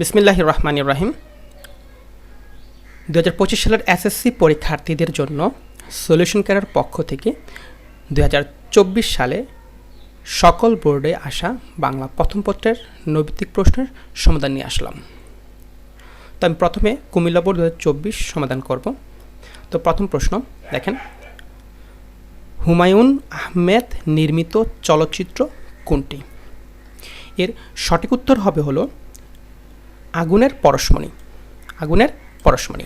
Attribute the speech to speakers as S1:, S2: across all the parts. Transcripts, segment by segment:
S1: বিসমিল্লাহ রহমান ইব্রাহিম দু হাজার পঁচিশ সালের এসএসসি পরীক্ষার্থীদের জন্য সলিউশন কেয়ারের পক্ষ থেকে দু সালে সকল বোর্ডে আসা বাংলা প্রথম পত্রের নৈবিত্তিক প্রশ্নের সমাধান নিয়ে আসলাম। তো আমি প্রথমে কুমিল্লা বোর্ড দু হাজার চব্বিশ সমাধান করব। তো প্রথম প্রশ্ন, দেখেন। হুমায়ুন আহমেদ নির্মিত চলচ্চিত্র কোনটি? এর সঠিক উত্তর হবে হলো আগুনের পরশমণি। আগুনের পরশমণি।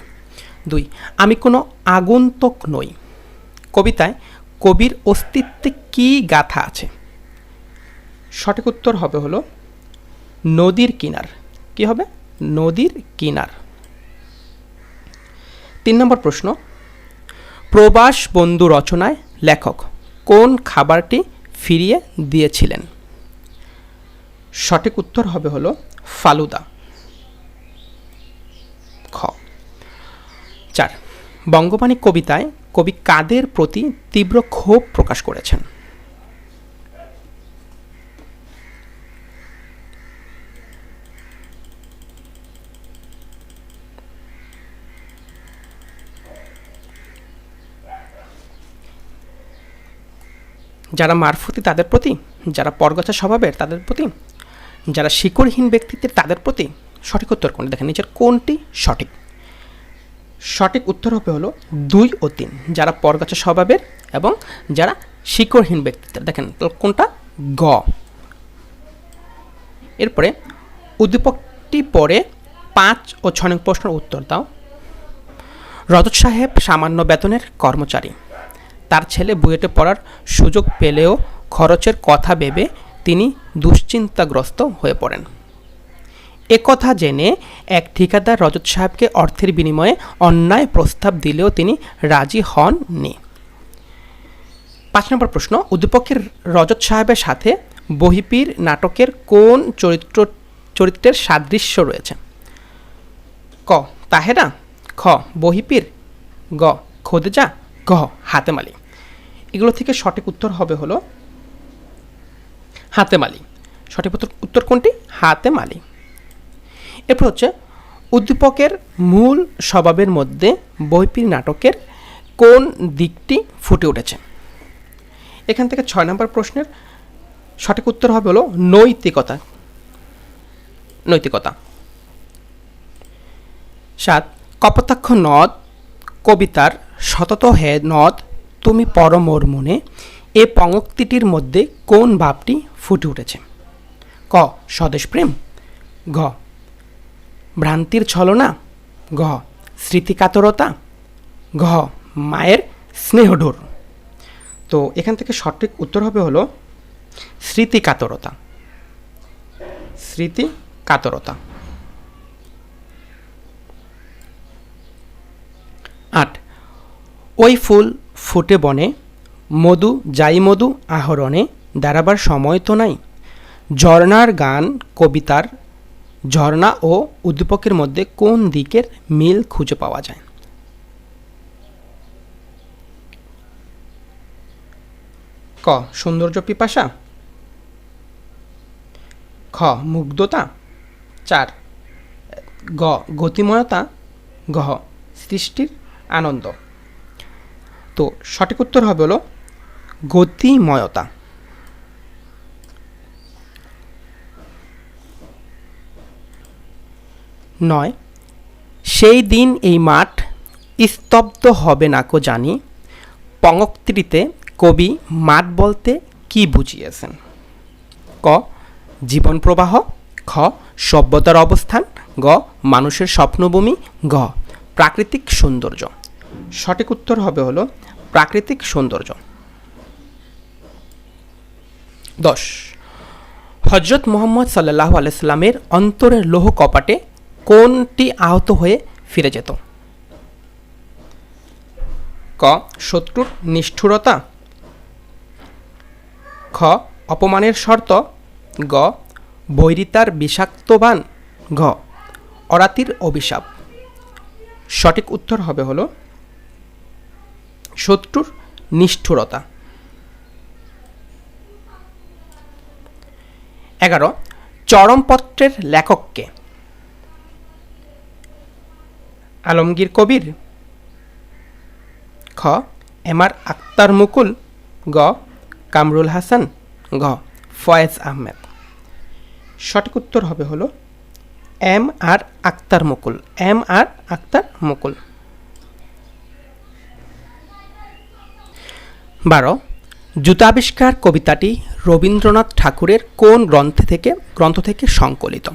S1: দুই, আমি কোনো আগন্তুক নই। কবিতায় কবির অস্তিত্বে কী গাথা আছে? সঠিক উত্তর হবে হলো, নদীর কিনার। কি হবে? নদীর কিনার। তিন নম্বর প্রশ্ন, প্রবাস বন্ধু রচনায় লেখক কোন খাবারটি ফিরিয়ে দিয়েছিলেন? সঠিক উত্তর হবে হলো, ফালুদা। খ। চার, বঙ্গবাণী কবিতায় কবি কাদের প্রতি তীব্র ক্ষোভ প্রকাশ করেছেন? যারা মারফতি তাদের প্রতি, যারা পরগছা স্বভাবের তাদের প্রতি, যারা শিকড়হীন ব্যক্তিত্বের তাদের প্রতি সঠিক উত্তর কোনটি? দেখেন, নিচের কোনটি সঠিক? সঠিক উত্তর হবে হলো দুই ও তিন, যারা পরগাছা স্বভাবের এবং যারা শিকড়হীন ব্যক্তিত্বের। দেখেন কোনটা? গ। এরপরে উদ্দীপকটি পরে পাঁচ ও ছয় নং প্রশ্নের উত্তর দাও। রজত সাহেব সামান্য বেতনের কর্মচারী। তার ছেলে বুয়েটে পড়ার সুযোগ পেলেও খরচের কথা ভেবে তিনি দুশ্চিন্তাগ্রস্ত হয়ে পড়েন। একথা জেনে এক ঠিকাদার রজত সাহেবকে অর্থের বিনিময়ে অন্যায় প্রস্তাব দিলেও তিনি রাজি হননি। পাঁচ নম্বর প্রশ্ন উদ্দীপকের রজত সাহেবের সাথে বহিপীর নাটকের কোন চরিত্র, চরিত্রের সাদৃশ্য রয়েছে? ক, তাহেরা, খ, বহিপীর, গ, খোদেজা গ হাতেমালি। এগুলো থেকে সঠিক উত্তর হবে হলো হাতেমালি। সঠিক উত্তর উত্তর কোনটি? হাতেমালি। এরপর হচ্ছে উদ্দীপকের মূল স্বভাবের মধ্যে বৈপীর নাটকের কোন দিকটি ফুটে উঠেছে? এখান থেকে ছয় নম্বর প্রশ্নের সঠিক উত্তর হবে হলো নৈতিকতা। নৈতিকতা। সাত, কপোতাক্ষ নদ, কবিতার শতত হে নদ, তুমি পরমোর মনে, এ পঙ্ক্তিটির মধ্যে কোন ভাবটি ফুটে উঠেছে? ক স্বদেশপ্রেম ঘ ভ্রান্তির ছলনা? ঘ, স্মৃতিকাতরতা? ঘ, মায়ের স্নেহঢোর তো এখান থেকে সঠিক উত্তর হবে হলো স্মৃতিকাতরতা। স্মৃতিকাতরতা। আট, ওই ফুল ফুটে বনে, মধু যাই মধু আহরণে, দাঁড়াবার সময় তো নাই। ঝর্ণার গান, কবিতার ঝর্ণা ও উদ্দীপকের মধ্যে কোন দিকের মিল খুঁজে পাওয়া যায়? ক, সৌন্দর্য পিপাসা। খ, মুগ্ধতা। চার, গ, গতিময়তা। গহ সৃষ্টির আনন্দ। তো সঠিক উত্তর হবে হলো গতিময়তা। নয়, সেই দিন এই মাঠ স্তব্ধ হবে না কো জানি। পঙ্ক্তিতে কবি মাঠ বলতে কি বুঝিয়েছেন? ক, জীবন প্রবাহ, খ, সভ্যতার অবস্থান, গ, মানুষের স্বপ্নভূমি গ প্রাকৃতিক সৌন্দর্য। সঠিক উত্তর হবে হলো প্রাকৃতিক সৌন্দর্য। দশ হজরত মোহাম্মদ সাল্লাহ আলাইস্লামের অন্তরের লৌহ কপাটে কোনটি আহত হয়ে ফিরে যেত? ক, শত্রুর নিষ্ঠুরতা। খ, অপমানের শর্ত। গ, বৈরিতার বিষাক্তবান ঘ, অরাতির অভিশাপ। সঠিক উত্তর হবে হলো শত্রুর নিষ্ঠুরতা। এগারো, চরমপত্রের লেখককে। আলমগীর কবির। খ, এম আর আক্তার মুকুল। গ, কামরুল হাসান। ঘ, ফয়েজ আহমেদ। সঠিক উত্তর হবে হলো M R Akhtar Mukul. M R Akhtar Mukul. বারো জুতা আবিষ্কার কবিতাটি রবীন্দ্রনাথ ঠাকুরের কোন গ্রন্থ থেকে গ্রন্থ থেকে সংকলিত?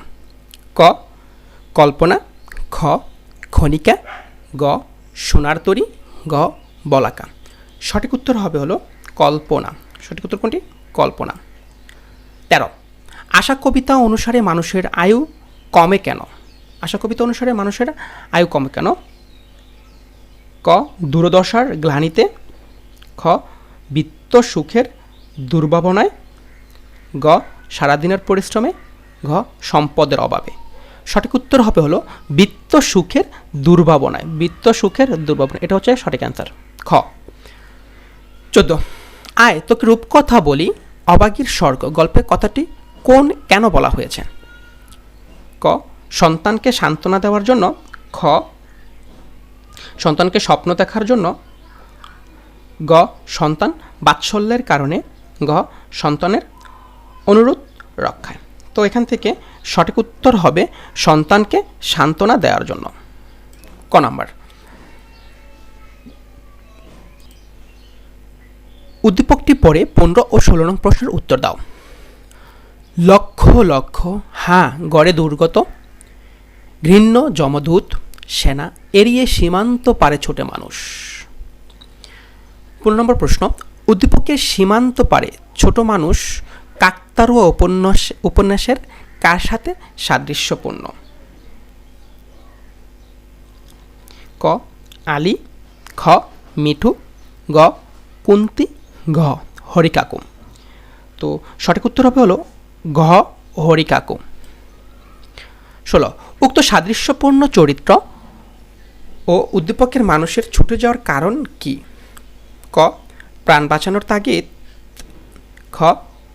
S1: ক, কল্পনা। খ খনিকা গ, সোনার তরী গ বলাকা। সঠিক উত্তর হবে হলো কল্পনা। সঠিক উত্তর কোনটি? কল্পনা। তেরো, আশা কবিতা অনুসারে মানুষের আয়ু কমে কেন? আশা কবিতা অনুসারে মানুষের আয়ু কমে কেন? ক, দূরদশার গ্লানিতে। খ, বিত্ত সুখের দুর্ভাবনায়। গ, সারাদিনের পরিশ্রমে। ঘ, সম্পদের অভাবে। সঠিক উত্তর হবে হলো বিত্ত সুখের দুর্ভাবনায়। বিত্ত সুখের দুর্ভাবনা এটা হচ্ছে সঠিক অ্যান্সার খ। চোদ্দ। আয়, তোকে রূপকথা বলি, অবাগীর স্বর্গ। গল্পের কথাটি কোন কেন বলা হয়েছে? ক। সন্তানকে সান্ত্বনা দেওয়ার জন্য। খ। সন্তানকে স্বপ্ন দেখার জন্য। গ। সন্তান বাৎসল্যের কারণে। গ। সন্তানের অনুরোধ রক্ষায়। তো এখান থেকে সঠিক উত্তর হবে সন্তানকে সান্ত্বনা দেওয়ার জন্য। ক নাম্বার। উদ্দীপকটি পরে পনেরো ও ষোলো নং প্রশ্নের উত্তর দাও। লক্ষ লক্ষ হ্যাঁ গড়ে দুর্গত, ঘৃণ্য, যমদূত, সেনা, এড়িয়ে সীমান্ত পারে ছোটে মানুষ। পনেরো নম্বর প্রশ্ন, উদ্দীপকের সীমান্ত পারে ছোট মানুষ, কাকতারুয়া উপন্যাস উপন্যাসের কার সাথে? সাদৃশ্যপূর্ণ। ক, আলী, খ, মিঠু, গ, কুন্তি, ঘ, হরিকাকু। তো সঠিক উত্তর হবে হলো ঘ, হরিকাকু। ষোলো, উক্ত সাদৃশ্যপূর্ণ চরিত্র ও উদ্দীপকের মানুষের ছুটে যাওয়ার কারণ কি? ক, প্রাণ বাঁচানোর তাগিদ। খ,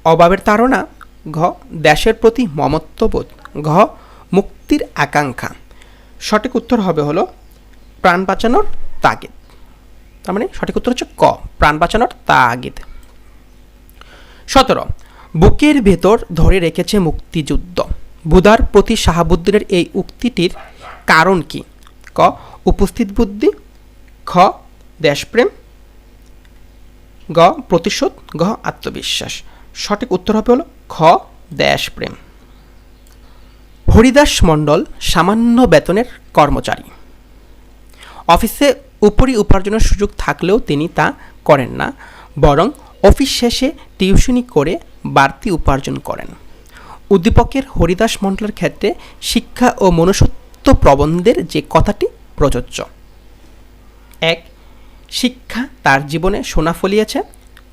S1: অভাবের তাড়না। ঘ, দেশের প্রতি মমত্ববোধ। ঘ, মুক্তির আকাঙ্ক্ষা। সঠিক উত্তর হবে হলো প্রাণ বাঁচানোর তাগিদ। তার মানে সঠিক উত্তর হচ্ছে ক, প্রাণ বাঁচানোর তাগিদ। সতেরো, বুকের ভেতর ধরে রেখেছে মুক্তিযুদ্ধ। বুধার প্রতি শাহাবুদ্দিনের এই উক্তিটির কারণ কি? ক, উপস্থিত বুদ্ধি। খ, দেশপ্রেম। গ, প্রতিশোধ। গ আত্মবিশ্বাস। সঠিক উত্তর হবে হলো খ দেশপ্রেম হরিদাস মণ্ডল সামান্য বেতনের কর্মচারী। অফিসে উপরি উপার্জনের সুযোগ থাকলেও তিনি তা করেন না, বরং অফিস শেষে টিউশনি করে বাড়তি উপার্জন করেন। উদ্দীপকের হরিদাস মণ্ডলের ক্ষেত্রে শিক্ষা ও মনুষ্যত্ব প্রবন্ধের যে কথাটি প্রযোজ্য। এক, শিক্ষা তার জীবনে সোনা ফলিয়েছে।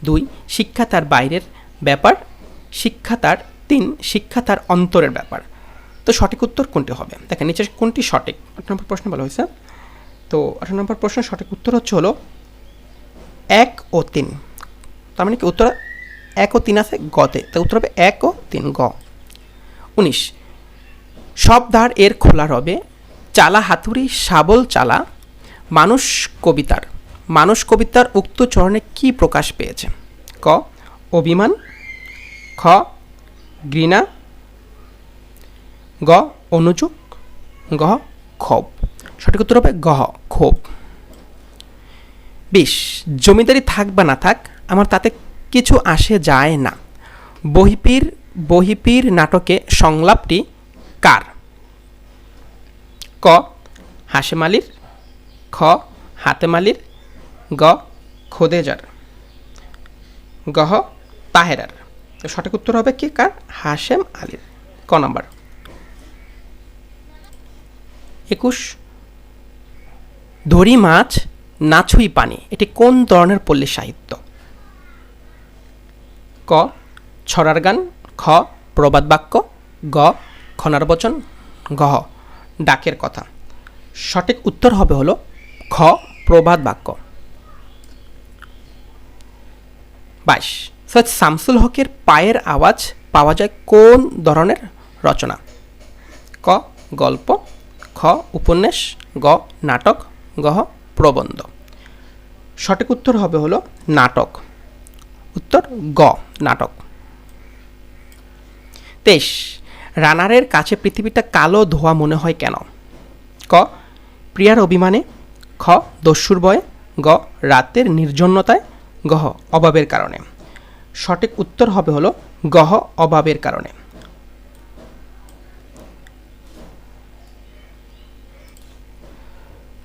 S1: দুই, শিক্ষা তার বাইরের ব্যাপার। শিক্ষা তার, তিন, শিক্ষা তার অন্তরের ব্যাপার। তো সঠিক উত্তর কোনটি হবে? দেখেন নিচে কোনটি সঠিক? আট নম্বর প্রশ্ন বলা হয়েছে। তো আঠারো নম্বর প্রশ্নের সঠিক উত্তর হচ্ছে হলো এক ও তিন। তার মানে কি? উত্তর এক ও তিন আছে গতে। তো উত্তর হবে এক ও তিন, গ। উনিশ। সব দ্বার এর খোলা রবে, চালা হাতুড়ি, শাবল চালা, মানুষ কবিতার। মানুষ কবিতার উক্ত চরণে কি প্রকাশ পেয়েছে? ক, অভিমান খ ঘৃণা গ অনুযোগ গ ক্ষোভ। সঠিক উত্তর হবে গহ ক্ষোভ। বিশ, জমিদারি থাক বা না থাক, আমার তাতে কিছু আসে যায় না। বহিপীর বহিপীর নাটকে সংলাপটি কার? ক হাসেম খ হাতেম আলীর গ, খোদেজার। গহ, তাহেরার। সঠিক উত্তর হবে কে? কার? হাশেম আলীর। ক নাম্বার? একুশ। ধরি মাছ নাছুই পানি, এটি কোন ধরনের পল্লী সাহিত্য? ক, ছড়ার গান, খ, প্রবাদ বাক্য, গ, খনার বচন গহ ডাকের কথা। সঠিক উত্তর হবে হলো খ, প্রবাদ বাক্য। বাইশ। সৈয়দ শামসুল হকের পায়ের আওয়াজ পাওয়া যায় কোন ধরনের রচনা? ক, গল্প, খ, উপন্যাস, গ, নাটক গহ প্রবন্ধ। সঠিক উত্তর হবে হলো নাটক। উত্তর, গ, নাটক। তেইশ, রানারের কাছে পৃথিবীটা কালো ধোয়া মনে হয় কেন? ক, প্রিয়ার অভিমানে। খ, দস্যুর ভয়ে। গ, রাতের নির্জনতায়। গহ অভাবের কারণে। সঠিক উত্তর হবে হলো গহ অভাবের কারণে।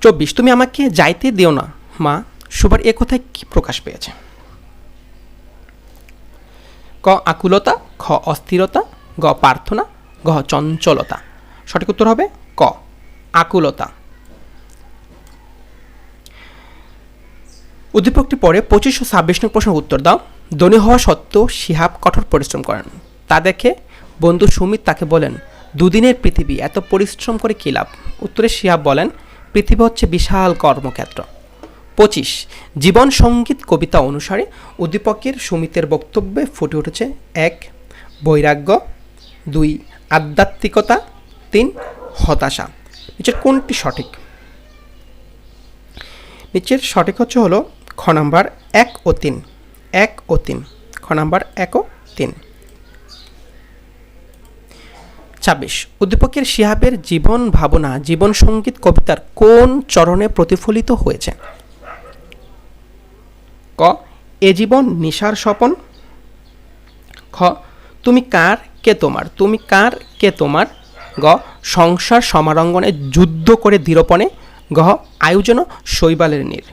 S1: চব্বিশ, তুমি আমাকে যাইতে দিও না, মা। সুবার এ কথায় কি প্রকাশ পেয়েছে? ক, আকুলতা, খ, অস্থিরতা, গ, প্রার্থনা, গ, চঞ্চলতা। সঠিক উত্তর হবে ক, আকুলতা। উদ্দীপকটি পরে পঁচিশশো ছাব্বিশ নং প্রশ্নের উত্তর দাও। ধনী হওয়া সত্ত্বেও শিহাব কঠোর পরিশ্রম করেন। তা দেখে বন্ধু সুমিত তাকে বলেন, দুদিনের পৃথিবী, এত পরিশ্রম করে কী লাভ? উত্তরে শিহাব বলেন, পৃথিবী হচ্ছে বিশাল কর্মক্ষেত্র। পঁচিশ, জীবন সংগীত কবিতা অনুসারে উদ্দীপকের সুমিতের বক্তব্যে ফুটে উঠেছে, এক, বৈরাগ্য, দুই, আধ্যাত্মিকতা, তিন, হতাশা। নিচের কোনটি সঠিক? নিচের সঠিক হচ্ছে হলো খ নাম্বার এক ও তিন। এক ও তিন। খ নাম্বার, এক ও তিন। ছাব্বিশ। উদ্দীপকের শিহাবের জীবন ভাবনা, জীবন সংগীত কবিতার কোন চরণে প্রতিফলিত হয়েছে? ক, এ জীবন নিশার স্বপন। খ, তুমি কার কে তোমার? তুমি কার কে তোমার? গ, সংসার সমারঙ্গনে যুদ্ধ করে দৃঢ়পণে। গ আয়োজন শৈবালের নীর।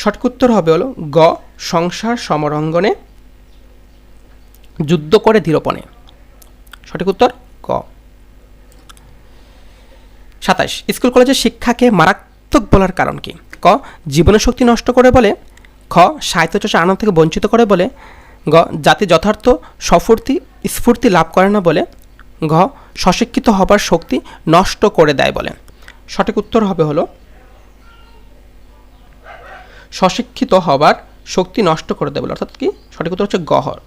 S1: সঠিক উত্তর হবে হলো গ, সংসার সমরঙ্গনে, যুদ্ধ করে দৃঢ়পণে সঠিক উত্তর ক। সাতাশ, স্কুল কলেজের শিক্ষাকে মারাত্মক বলার কারণ কি? ক জীবনের শক্তি নষ্ট করে বলে। খ সাহিত্য চর্চা আনন্দ থেকে বঞ্চিত করে বলে। গ, জাতি যথার্থ সফূর্তি স্ফূর্তি লাভ করে না বলে। ঘ, স্বশিক্ষিত হবার শক্তি নষ্ট করে দেয় বলে। সঠিক উত্তর হবে হলো স্বশিক্ষিত হবার শক্তি নষ্ট করে দেবে, অর্থাৎ কি? সঠিক উত্তর হচ্ছে গহর।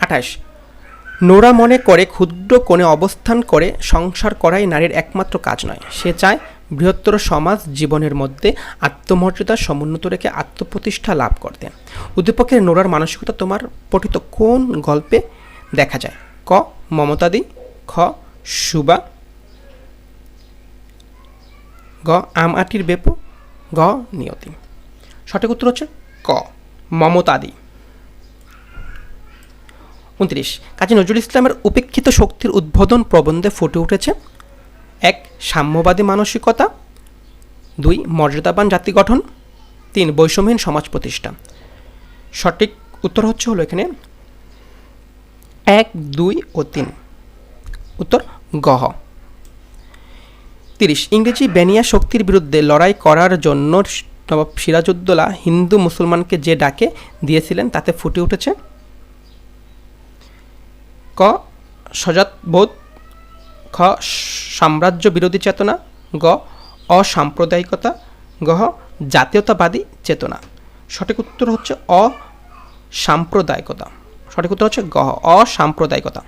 S1: আঠাশ। নোরা মনে করে ক্ষুদ্র কোণে অবস্থান করে সংসার করাই নারীর একমাত্র কাজ নয়। সে চায় বৃহত্তর সমাজ জীবনের মধ্যে আত্মমর্যাদা সমুন্নত রেখে আত্মপ্রতিষ্ঠা লাভ করতে। উদ্দীপকের নোরার মানসিকতা তোমার পঠিত কোন গল্পে দেখা যায়? ক, মমতাদি, খ, সুবা গ, আম আটির বেপু, গ, নিয়তি। সঠিক উত্তর হচ্ছে ক, মমতাদি। উনত্রিশ, কাজী নজরুল ইসলামের উপেক্ষিত শক্তির উদ্বোধন প্রবন্ধে ফুটে উঠেছে, এক, সাম্যবাদী মানসিকতা, দুই, মর্যাদাবান জাতি গঠন, তিন, বৈষম্যহীন সমাজ প্রতিষ্ঠা। সঠিক উত্তর হচ্ছে হলো এখানে এক, দুই ও তিন। উত্তর গহ তিরিশ ইংরেজি বেনিয়া শক্তির বিরুদ্ধে লড়াই করার জন্য নবাব সিরাজউদ্দৌলা হিন্দু মুসলমানকে যে ডাকে দিয়েছিলেন তাতে ফুটে উঠেছে ক সজাতবোধ খ, সাম্রাজ্য বিরোধী চেতনা, গ, অসাম্প্রদায়িকতা গহ জাতীয়তাবাদী চেতনা। সঠিক উত্তর হচ্ছে অসাম্প্রদায়িকতা সঠিক উত্তর হচ্ছে গহ অসাম্প্রদায়িকতা।